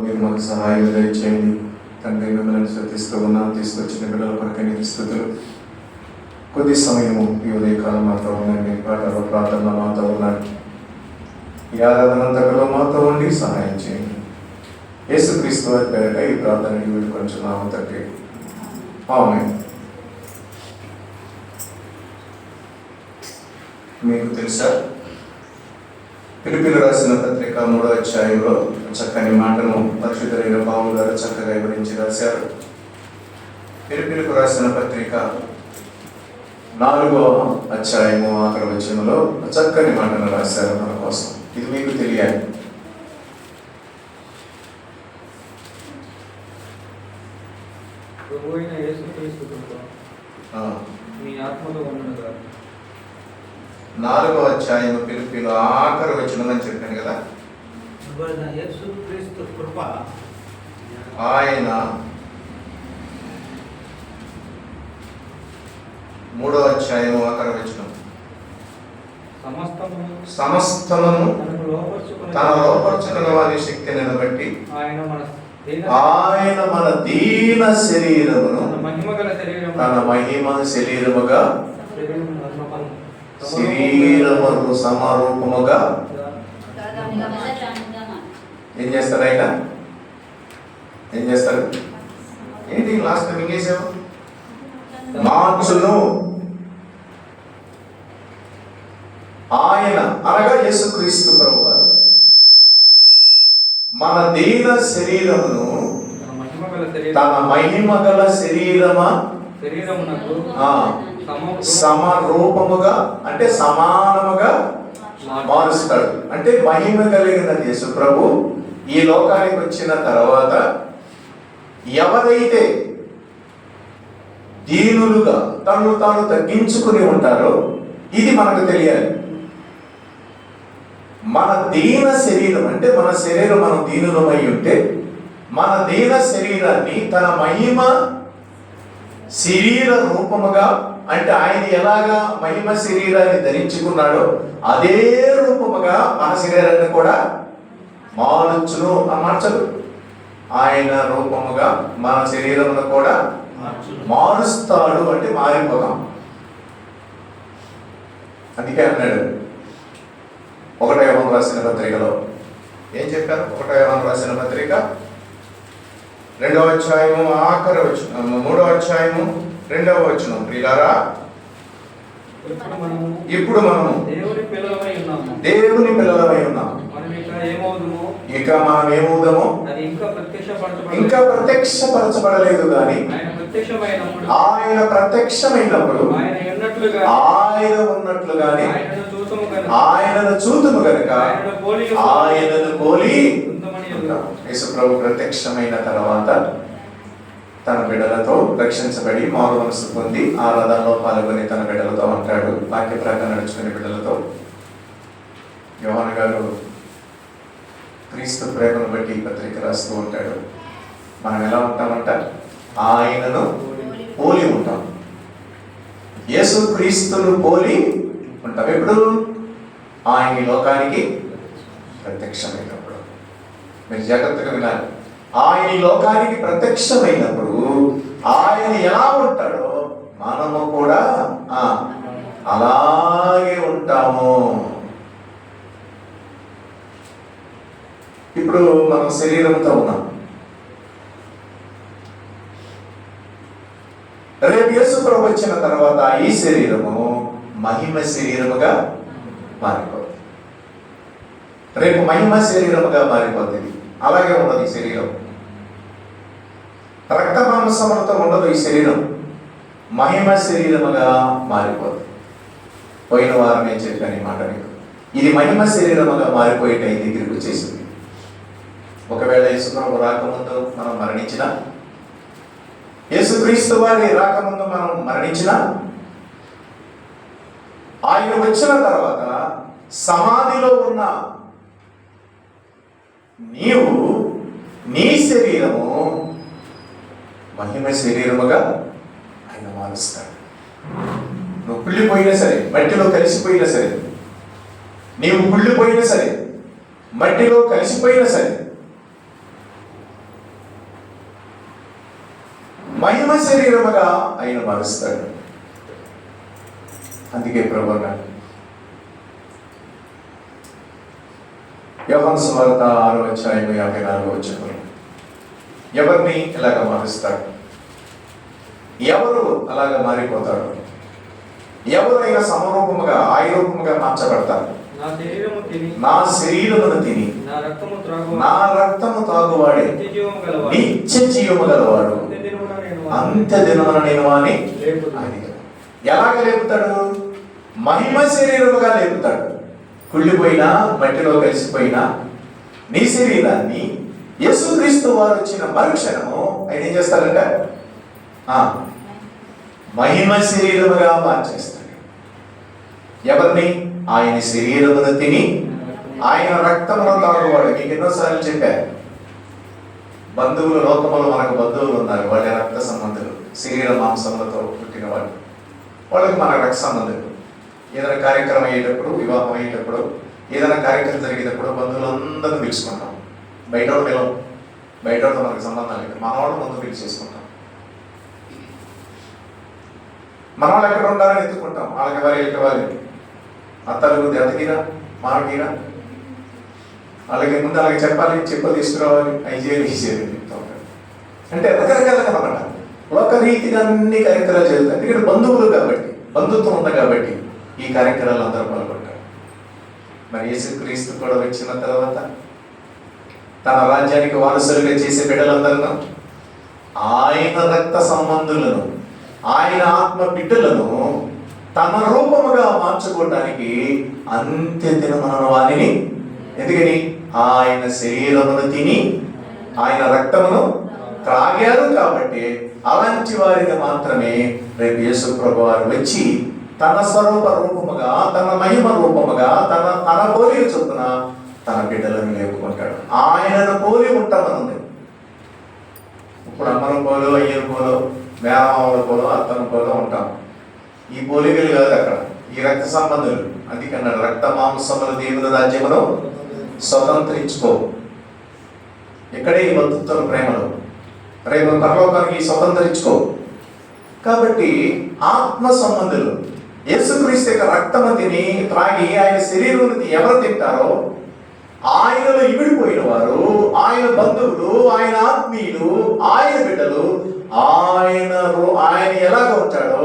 మీరు మాకు సహాయం దయచేయండి. తండ్రి మిమ్మల్ని శ్రద్ధిస్తూ ఉన్నాం. తీసుకొచ్చిన బిడ్డల కొరకు స్థుతులు కొద్ది సమయము ఈ ఉదయకాలం మాతో ఉండండి. పాటలో ప్రార్థన మాతో ఉండండి. ఈ ఆరాధనంతకలో మాతో ఉండి సహాయం చేయండి. యేసుక్రీస్తు వారి పేరిట ఈ ప్రార్థనకి వేడుకొంచున్నాము తండ్రి. ఆమె మీకు తెలుసా? పిలుపులు రాసిన పత్రిక మూడో అధ్యాయంలో చక్కని మాటను పరిశుద్ధులైన పావులు గారు చక్కగా వివరించి రాశారు. పిలుపులకు రాసిన పత్రిక నాలుగో అధ్యాయము ఆఖరి వచనంలో చక్కని మాటను రాశారు మన కోసం. ఇది మీకు తెలియాలి. మీ ఆత్మలో ఉన్నదా నాలుగో అధ్యాయము పిలుపులు ఆఖరి వచనం అని చెప్పాను కదా ఆయన మూడో అధ్యాయము ఆఖరి సమస్తము సమస్తమును తన లోపరుచుకున్న వారి శక్తిని బట్టి ఆయన మన దీన ఆయన మన దీన శరీరమును తన మహిమ గల శరీరం తన మహిమ శరీరముగా. శరీరమును సమరూపముగా ఏం చేస్తారు ఆయన? ఏం చేస్తారు? ఏంటి లాస్ట్ మింగేసావు మార్చును ఆయన అనగా యేసుక్రీస్తు ప్రభు వారు మన దీన శరీరమును తన మహిమ గల శరీరమా? శరీరమునకు సమరూపముగా అంటే సమానముగా మారుస్తాడు. అంటే మహిమ కలిగిన యేసు ప్రభు ఈ లోకానికి వచ్చిన తర్వాత ఎవరైతే దీనులుగా తను తాను తగ్గించుకుని ఉంటారో ఇది మనకు తెలియాలి. మన దీన శరీరం అంటే మన శరీరం మనం దీనులమై ఉంటే మన దీన శరీరాన్ని తన మహిమ శరీర రూపముగా అంటే ఆయన ఎలాగా మహిమ శరీరాన్ని ధరించుకున్నాడో అదే రూపముగా మన శరీరాన్ని కూడా మారుచును ఆ మార్చదు. ఆయన రూపముగా మన శరీరమును కూడా మారుస్తాడు అంటే మారిపోతాం. అందుకే అన్నాడు. ఒకటో యవనం రాసిన పత్రికలో ఏం చెప్పారు? ఒకటో యవనం రాసిన పత్రిక రెండవ అధ్యాయము ఆఖరి వచ్చిన మూడవ అధ్యాయము రెండవ వచ్చిన ప్రియులారా ఇప్పుడు మనము దేవుని పిల్లలమై ఉన్నాము. దేవుని పిల్లలమై ఉన్నాం మనం ఇక మనం ఏమవుదామో? ఇంకా ప్రత్యక్షపరచబడలేదు. కానీ ఆయన ప్రత్యక్షమైనప్పుడు ఆయన ప్రత్యక్షమైనప్పుడు ఆయన ఉన్నట్లుగా ఆయన ఉన్నట్లుగానే ఆయనను చూతుము గనుక ఆయనను పోలి ఆయనను పోలి ఉందమని ఉంటాం. యేసు ప్రభు ప్రత్యక్షమైన తర్వాత తన బిడ్డలతో రక్షించబడి మారు మనసు పొంది ఆరాధనలో పాల్గొని తన బిడ్డలతో అంటాడు వాక్య ప్రకారం నడుచుకునే బిడ్డలతో. యోహన్ గారు క్రీస్తు ప్రేమను బట్టి పత్రిక రాస్తూ ఉంటాడు. మనం ఎలా ఉంటామంట? ఆయనను పోలి ఉంటాం. యేసు క్రీస్తును పోలి ఉంటాం ఎప్పుడు? ఆయన లోకానికి ప్రత్యక్షమైనప్పుడు. మీరు జాగ్రత్తగా వినాలి. ఆయన లోకానికి ప్రత్యక్షమైనప్పుడు ఆయన ఎలా ఉంటాడో మనము కూడా అలాగే ఉంటాము. ఇప్పుడు మనం శరీరంతో ఉన్నాం. రేపు యేసు ప్రభు వచ్చిన తర్వాత ఈ శరీరము మహిమ శరీరముగా మారిపోతుంది. రేపు మహిమ శరీరముగా మారిపోతుంది. అలాగే ఉండదు ఈ శరీరం. రక్త మాంసములతో ఉండదు ఈ శరీరం మహిమ శరీరముగా మారిపోతుంది. పోయిన వారం నేను చెప్పాను ఈ మాట మీకు. ఇది మహిమ శరీరముగా మారిపోయేట టైం దగ్గరికి వచ్చేసింది. ఒకవేళ యేసుప్రభు రాకముందు మనం మరణించిన యేసుక్రీస్తు వారి రాకముందు మనం మరణించినా ఆయన వచ్చిన తర్వాత సమాధిలో ఉన్న నీవు నీ శరీరము మహిమ శరీరముగా ఆయన మారుస్తాడు. నువ్వు కుళ్ళిపోయినా సరే మట్టిలో కలిసిపోయినా సరే నీవు కుళ్ళిపోయినా సరే మట్టిలో కలిసిపోయినా సరే మహిమ శరీరముగా ఆయన మారుస్తాడు. అందుకే ప్రభు అన్నాడు యోహన్ స్వార్త ఆరో అధ్యాయం యాభై నాలుగో వచ్చిన ఎవరిని ఇలాగ మారుస్తాడు ఎవరు అలాగ మారిపోతారు? ఎవరైనా సమరూపముగా ఆయరూపముగా మార్చబడతారు? నా శరీరమును తిని నా రక్తము తాగువాడే నిత్య జీవము గలవాడు. అంత్య దినమున నేను. అని ఎలాగ లేపుతాడు? మహిమ శరీరముగా లేపుతాడు. కుళ్ళిపోయినా మట్టిలో కలిసిపోయినా నీ శరీరాన్ని యేసుక్రీస్తు వారు వచ్చిన మరుక్షణము ఆయన ఏం చేస్తారంట ఆ, మహిమ శరీరముగా మార్చేస్తాడు. ఎవరిని? ఆయన శరీరమును తిని ఆయన రక్తమును తాగువాడు. మీకు ఎన్నోసార్లు చెప్పారు బంధువులు లోకములు మనకు బంధువులు ఉన్నారు. వాళ్ళ రక్త సంబంధులు శరీర మాంసములతో పుట్టిన వాళ్ళు వాళ్ళకి మన రక్త సంబంధులు. ఏదైనా కార్యక్రమం అయ్యేటప్పుడు వివాహం అయ్యేటప్పుడు ఏదైనా కార్యక్రమం జరిగేటప్పుడు బంధువులందరూ పిలుచుకుంటాం. బయట వాళ్ళు పిలవం. బయట వాళ్ళతో మనకు సంబంధం లేదు. మన వాళ్ళు ముందు పిలిచేసుకుంటాం. మన వాళ్ళు ఎక్కడ ఉండాలని ఎత్తుకుంటాం వాళ్ళకి వారి ఎక్కవాలి అత్తలు దెబ్బతీరా మామగిరా అలాగే ముందు అలాగే చెప్పాలి చెప్పులు తీసుకురావాలి. అవి చేయాలి ఈ చేయాలి అని చెప్తా అంటే రకరకాలుగా అనమాట. ఒక రీతిగా అన్ని కార్యక్రమాలు జరుగుతాయి. ఎందుకంటే బంధువులు కాబట్టి బంధుత్వం ఉంది కాబట్టి. ఈ కార్యక్రమాలు అందరూ పాల్గొంటారు. మరి యేసుక్రీస్తు కూడా వచ్చిన తర్వాత తన రాజ్యానికి వారసులుగా చేసే బిడ్డలందరూ ఆయన రక్త సంబంధులను ఆయన ఆత్మ బిడ్డలను తన రూపముగా మార్చుకోవటానికి అంత్య దినమున వారిని. ఎందుకని? ఆయన శరీరమును తిని ఆయన రక్తమును త్రాగారు కాబట్టి అలాంటి వారిని మాత్రమే రేపు యేసు ప్రభు వారు వచ్చి తన స్వరూప రూపముగా తన మహిమ రూపముగా తన తన పోలి చొప్పున తన బిడ్డలను లేపుకుంటాడు ఆయనను పోలి ఉంటామనుంది ఇప్పుడు అమ్మను పోలో అయ్యను పోలో మేనమామల పోలో అత్తను పోలో ఉంటాం. ఈ పోలికలు కాదు అక్కడ. ఈ రక్త సంబంధులు. అందుకన్నాడు రక్త మాంసముల దేవుని రాజ్యమును స్వతంత్రించుకో. ఇక్కడే ఈ బంధుత్వం ప్రేమలు. రేపు పరలోకానికి స్వతంత్రించుకో. కాబట్టి ఆత్మ సంబంధులు యేసుక్రీస్తు యొక్క రక్తము తిని త్రాగి ఆయన శరీరం ఎవరు తింటారో ఆయనలో ఇమిడిపోయిన వారు ఆయన బంధువులు ఆయన ఆత్మీయులు ఆయన బిడ్డలు ఆయన ఆయన ఎలాగ ఉంటాడో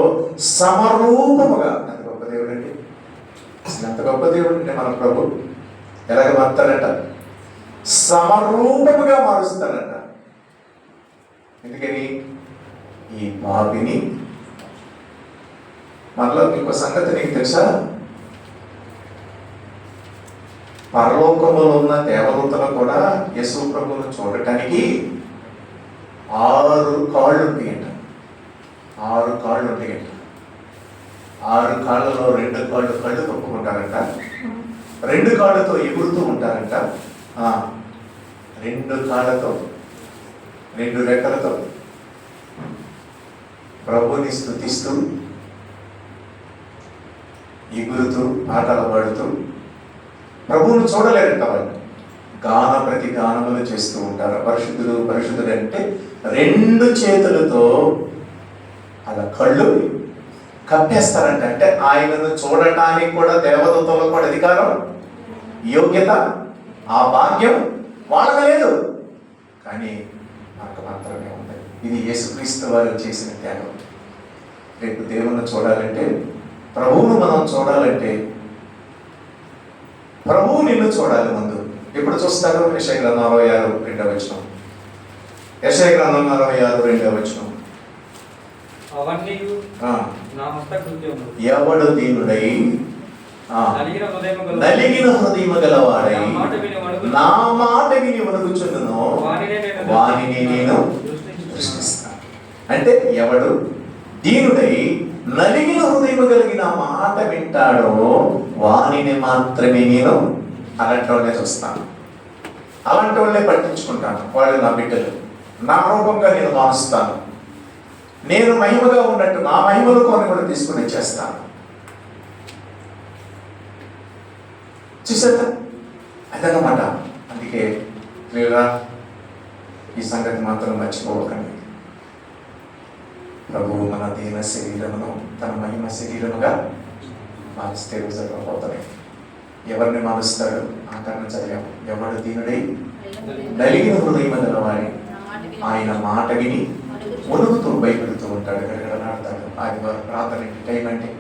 సమరూపముగా అంత గొప్ప దేవుడు అండి అసలు ఎంత గొప్ప దేవుడు అంటే మన ప్రభు? ఎలాగ మారుతారట సమరూపముగా మారుస్తాడట. ఎందుకని? ఈ పాపిని మనలో ఇంకో సంగతి నీకు తెలుసా? పరలోకంలో ఉన్న దేవదూతలు కూడా యశు ప్రభువును చూడటానికి ఆరు కాళ్ళు ఉంటాయంట ఆరు కాళ్ళు ఉంటాయంట ఆరు కాళ్ళలో రెండు కాళ్ళు కళ్ళు తొక్కుకుంటారంట. రెండు కాళ్ళతో ఎగురుతూ ఉంటారంట. రెండు కాళ్ళతో రెండు రెక్కలతో ప్రభుని స్థుతిస్తూ ఎగురుతూ పాటలు పాడుతూ. ప్రభువును చూడలేరంట వాళ్ళు గాన ప్రతి గానములు చేస్తూ ఉంటారు. పరిశుద్ధులు పరిశుద్ధులు అంటే రెండు చేతులతో అలా కళ్ళు కప్పేస్తారంట అంటే ఆయనను చూడటానికి కూడా దేవదూతలకు కూడా అధికారం యోగ్యత ఆ భాగ్యం వాళ్ళకి లేదు. కానీ మనకు మాత్రమే ఉంది. ఇది యేసుక్రీస్తు వారు చేసిన త్యాగం. రేపు దేవుణ్ణి చూడాలంటే ప్రభువును మనం చూడాలంటే ప్రభువు నిన్ను చూడాలి ముందు. ఎప్పుడు చూస్తారు? యశయ గ్రంథం అరవై ఆరు రెండవ వచనం. యశయ గ్రంథం అరవై ఆరు రెండవ వచనం. అవన్నీ ఆ, నా హస్తకృత్యము ఎవడు దీనుడై? నలిగిన హృదయము గలవాడై. నా మాట విని వణుకుచుండును. వానినే నేను. సృష్టిస్తాను. అంటే ఎవడు? దీనుడై. నలిగిన హృదయం కలిగిన మాట వింటాడో వానిని మాత్రమే నేను అలాంటి వాళ్ళే చూస్తాను. అలాంటి వాళ్ళే పట్టించుకుంటాను. వాళ్ళు నా బిడ్డలు. నా రూపంగా నేను మారుస్తాను. నేను మహిమగా ఉన్నట్టు నా మహిమలు కొన్ని కూడా తీసుకుని చేస్తాను చూసారా అదనమాట అందుకే లేదా ఈ సంగతి మాత్రం మర్చిపోకండి ప్రభు మన దీన శరీరమును తన మహిమ శరీరముగా మారిస్తే పోతాయి. ఎవరిని మారుస్తాడు ఆకరణ చదివాము ఎవడు దీనుడై నలిగిన హృదయం వారి ఆయన మాట విని ఒలుగుతూ భయపెడుతూ ఉంటాడు. గడగడలాడతాడు. ఆదివారం ప్రార్థన అంటే టైం అంటే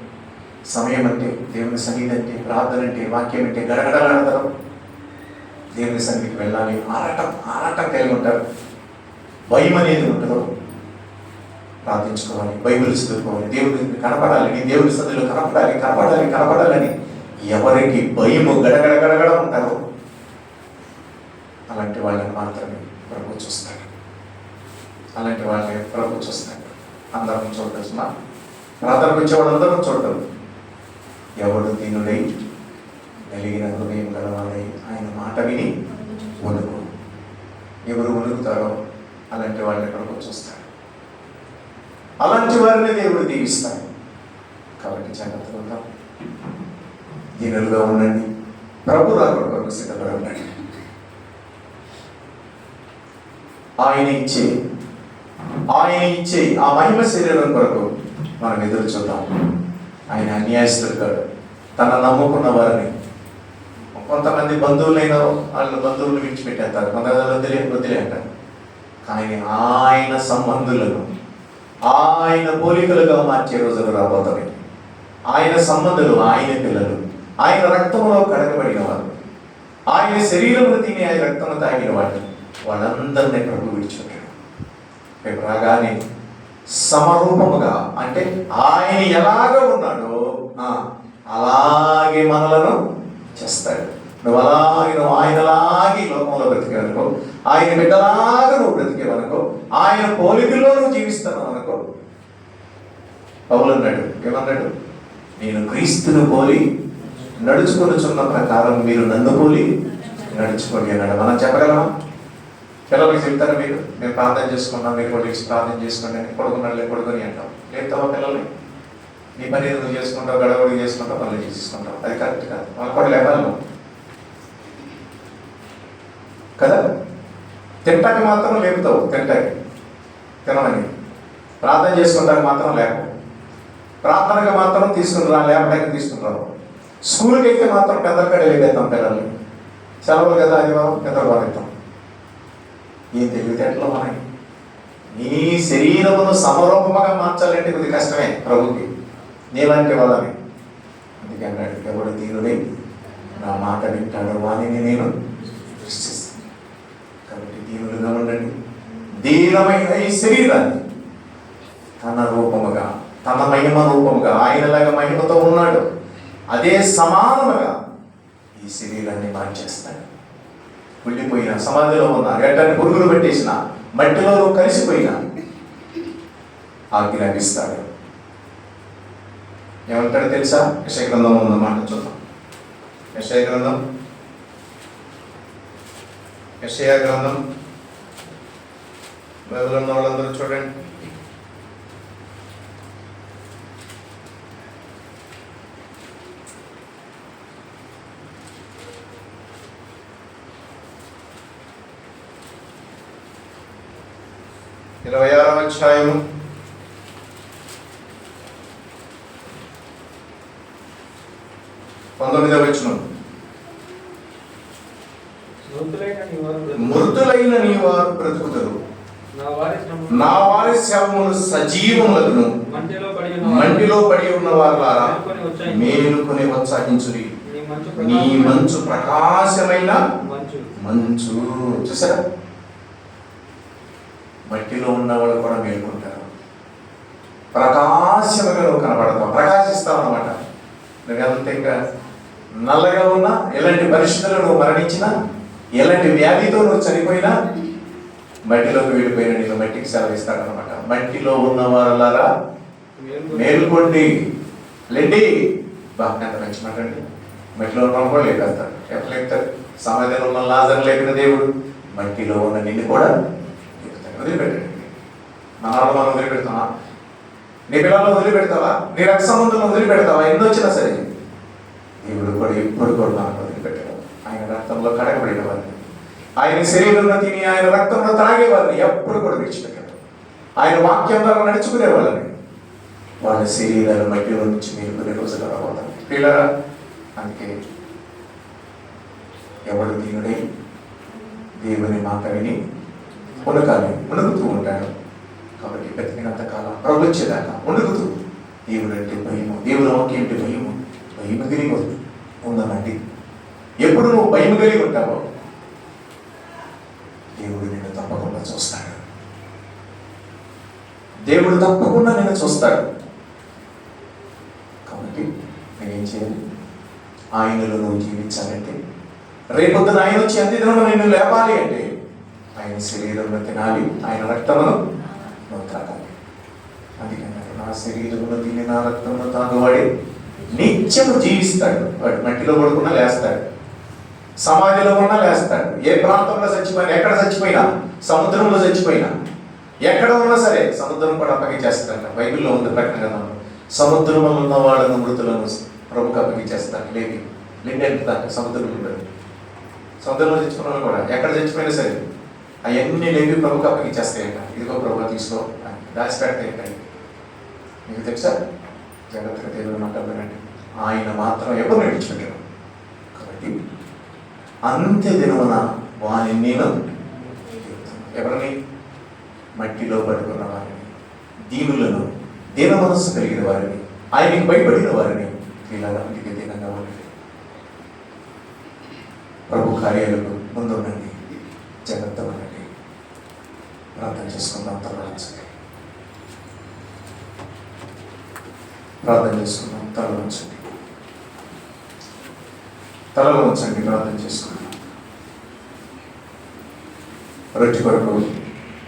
సమయం అంటే దేవుని సన్నిధి అంటే ప్రార్థన అంటే వాక్యం అంటే గడగడలాడతారు. దేవుని సన్నిధికి వెళ్ళాలి. ఆరాటం ఆరాటం కలిగి ఉంటారు. భయం అనేది ఉంటుందో ప్రార్థించుకోవాలి బైబిల్ చదువుకోవాలి దేవుని కనపడాలి నీ దేవుని సన్నిధిలో కనపడాలి కనపడాలి కనపడాలని ఎవరికి భయము గడగడ గడగడ ఉంటారో అలాంటి వాళ్ళని మాత్రమే ప్రభు చూస్తాడు. అలాంటి వాళ్ళని ప్రభు చూస్తాడు. అందరం చూడవచ్చునా ప్రార్థనకు వచ్చేవాడు అందరం చూడటం ఎవడు దీనుడై వెలిగిన హృదయం గలవాడై ఆయన మాట విని వణుకు. ఎవరు వణుకుతారో అలాంటి వాళ్ళని ప్రభు చూస్తాడు. అలాంటి వారిని దేవుడు దీవిస్తాడు. కాబట్టి జాగ్రత్తగా ఉందాం దీనులుగా ఉండండి. ప్రభు రాకడ కొరకు సిద్ధంగా ఉండండి. ఆయన ఇచ్చే ఆయన ఇచ్చే ఆ మహిమ శరీరం కొరకు మనం ఎదురు చూద్దాం. ఆయన అన్యాయస్తుడు కాడు తన నమ్ముకున్న వారిని కొంతమంది బంధువులైన వాళ్ళ బంధువులు విడిచిపెట్టేస్తారు. కొంతమంది వదిలే వదిలే అంటారు కానీ ఆయన సంబంధులను ఆయన పోలికలుగా మార్చే రోజులు రాబోతున్నాయి ఆయన సంబంధులు ఆయన పిల్లలు ఆయన రక్తంలో కడగబడిన వారు. ఆయన శరీరంలో తిని ఆయన రక్తం తాగిన వాడు వాళ్ళందరినీ ప్రభు విడిచిపెట్టాడు. రేపు రాగానే సమరూపముగా అంటే ఆయన ఎలాగ ఉన్నాడో అలాగే మనలను చేస్తాడు. నువ్వు అలాగే నువ్వు ఆయనలాగే లోకంలో బ్రతికేవనుకో ఆయన బిడ్డలాగా నువ్వు బ్రతికేవనుకో ఆయన పోలికల్లో నువ్వు జీవిస్తున్నావు పౌలన్నాడు ఏమన్నాడు? నేను క్రీస్తును పోలి నడుచుకొనుచున్న ప్రకారం మీరు నన్ను పోలి నడుచుకోండి అన్నాడు. మనం చెప్పగలమా? పిల్లలకి చెప్తారా మీరు? మేము ప్రార్థన చేసుకున్నాం మీరు కూడా ప్రార్థన చేసుకోండి అని కొడుకున్నాడు కొడుకుని అంటాం. లేపుతావా పిల్లల్ని? నీ పని ఏదో నువ్వు చేసుకుంటావు గడవడి చేసుకుంటావు పనులు చేసుకుంటావు? అది కరెక్ట్ కాదు. వాళ్ళు కూడా లేవాలి కదా? తింటానికి మాత్రం లేపుతావు తింటాకి తినమని ప్రార్థన చేసుకుంటానికి మాత్రం లేకపో ప్రార్థనకు మాత్రం తీసుకుని రా లేపడానికి తీసుకుని స్కూల్కి అయితే మాత్రం పెద్ద కాడ లేపేద్దాం పిల్లల్ని. సెలవులు కదా ఆదివారం పెద్ద వారిద్దాం ఏం తెలివితేటలో మనకి నీ శరీరమును సమరూపముగా మార్చాలంటే కొద్ది కష్టమే ప్రభుకి. నీలాంటి వాళ్ళని. అందుకే అన్నాడు ఎవడు దీనుడై? నా మాట వింటాడు వాణిని నేను కాబట్టి దీనులుగా ఉండండి. దీనమైన ఈ శరీరాన్ని తన రూపముగా తన మహిమ రూపముగా ఆయనలాగా మహిమతో ఉన్నాడు. అదే సమానముగా ఈ శరీరాన్ని మార్చేస్తాడు. కుళ్ళిపోయిన సమాధిలో ఉన్న ఎట్టని పురుగులు పెట్టేసిన మట్టిలో కలిసిపోయిన ఆజ్ఞాపిస్తాడు ఏమంటాడు తెలుసా? యశగ్రంథం ఉందన్నమాట మాట చూద్దాం. యశయ గ్రంథం. యశయ గ్రంథం. బైబిల్ ఉన్న వాళ్ళందరూ చూడండి. ఇరవై ఆరవ అధ్యాయము. పంతొమ్మిదవ వచనం మృతులైన నీ వారు బ్రతుకుతారు. నా వారి శ్రమలు నా వారి శవములు సజీవములను మంటిలో పడి ఉన్న వారులారా మేలుకొని ఉత్సాహించుడి నీ మంచు ప్రకాశమైన మంచు. చూసారా? ఉన్న వాళ్ళు కూడా మేల్కొంటారు. ప్రకాశముగా నువ్వు కనబడతావు. ప్రకాశిస్తావు అనమాట నువ్వెంత ఇంకా నల్లగా ఉన్నా ఎలాంటి పరిస్థితుల్లో నువ్వు మరణించినా ఎలాంటి వ్యాధితో నువ్వు చనిపోయినా మట్టిలోకి వెళ్ళిపోయిన నీళ్ళు మట్టికి సెలవిస్తాడనమాట మట్టిలో ఉన్న వారలారా మేలుకొని మేల్కొండి. లెండి. బాగా ఎంత మంచి మాట అండి. మట్టిలో ఉన్న వాళ్ళు కూడా లేపేస్తాడు ఎట్లా లేపుతాడు సమాజంలో ఉన్న లాజర్ లేపిన దేవుడు మట్టిలో ఉన్న నిన్ను కూడా లేపుతాడు. వదిలిపెట్టండి. నా వాళ్ళు మనం నీ పిల్లలను వదిలిపెడతావా? నీ రక్త సంబంధం వదిలిపెడతావా? ఎన్ని వచ్చినా సరే. దేవుడు కూడా ఎప్పుడు కూడా నాకు వదిలిపెట్టాడు. ఆయన రక్తంలో కడగబడిన వారిని ఆయన శరీరంలో తిని ఆయన రక్తంలో తాగేవారిని ఎప్పుడు కూడా విడిచిపెట్టాడు. ఆయన వాక్యం ద్వారా నడుచుకునే వాళ్ళని వాళ్ళ శరీరాల మట్టిలో నుంచి మేలుకునే రోజులు రావాలి. పిల్లరా అందుకే ఎవడు దీనుడై దేవుని మాట విని ఉనకాలి ఉణుకుతూ ఉంటాడు. కాబట్టి బతికినంత కాలం ప్రభు వచ్చేదాకా ఉండదు దేవుడు అంటే భయము దేవుడు వాక్యం అంటే భయము. భయము కలిగి ఉందనండి ఎప్పుడు నువ్వు భయం కలిగి ఉంటావో దేవుడు నిన్ను తప్పకుండా చూస్తాడు. దేవుడు తప్పకుండా నేను చూస్తాడు. కాబట్టి నేనేం చేయాలి? ఆయనలో నువ్వు జీవించాలంటే రేపొద్దున ఆయన వచ్చి అంత్య దినము నిన్ను లేపాలి అంటే ఆయన శరీరంలో తినాలి ఆయన రక్తమును నువ్వు తాగాలి అందుకని నా శరీరంలో తిని నా రక్తంలో తాగువాడి నిత్యము జీవిస్తాడు. వాడు మట్టిలో పడుకున్నా లేస్తాడు. సమాధిలో ఉన్నా లేస్తాడు. ఏ ప్రాంతంలో చచ్చిపోయినా ఎక్కడ చచ్చిపోయినా సముద్రంలో చచ్చిపోయినా ఎక్కడ ఉన్నా సరే సముద్రం కూడా అప్పగించేస్తాడు. బైబిల్లో ఉంది ప్రకటన. సముద్రంలో ఉన్న వాళ్ళను మృతులను ప్రభుకి అప్పగించేస్తాను లేపి లింగెంటుతాడు సముద్రంలో ఉండదు సముద్రంలో చచ్చిపోయిన వాళ్ళు కూడా ఎక్కడ చచ్చిపోయినా సరే అవన్నీ లేవి ప్రభుకి అప్పగించేస్తాయంట ఇదిగో ప్రభు తీసుకో అని దాచిపెడతాయి మీకు తెలుసా? జాగ్రత్తగా దేవుని మాట వినండి ఆయన మాత్రం ఎవరు నడిచిపెట్టారు? కాబట్టి అంత్య దినమున వాని నేను ఎవరిని? మట్టిలో పడుకున్న వారిని దీనులను దీన మనస్సు కలిగిన వారిని ఆయనకి భయపడిన వారిని ఇలా ఇంటికి దీనంగా ఉండండి. ప్రభు కార్యాలకు ముందుండండి జాగ్రత్త ఉండండి ప్రార్థన చేసుకుందాం తర్వాత. ప్రార్థన చేసుకుందాం తల ఉంచండి. తలలో ఉంచండి ప్రార్థన చేసుకుందాం. రొట్టి కొరకు